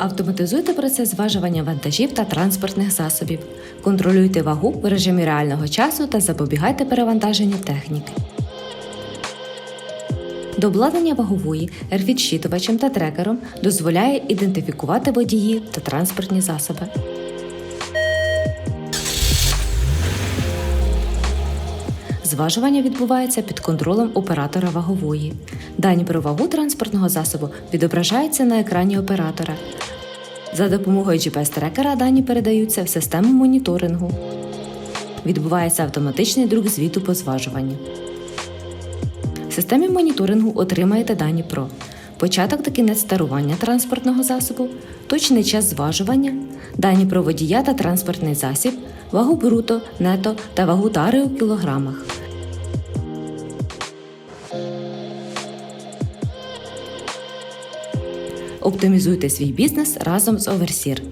Автоматизуйте процес зважування вантажів та транспортних засобів. Контролюйте вагу в режимі реального часу та запобігайте перевантаженню техніки. До вагової ерфід-щитувачем та трекером дозволяє ідентифікувати водії та транспортні засоби. Зважування відбувається під контролем оператора вагової. Дані про вагу транспортного засобу відображаються на екрані оператора. За допомогою GPS-трекера дані передаються в систему моніторингу. Відбувається автоматичний друк звіту по зважуванню. В системі моніторингу отримаєте дані про початок та кінець старування транспортного засобу, точний час зважування, дані про водія та транспортний засіб, вагу бруто, нето та вагу тари у кілограмах. Оптимізуйте свій бізнес разом з Оверсір.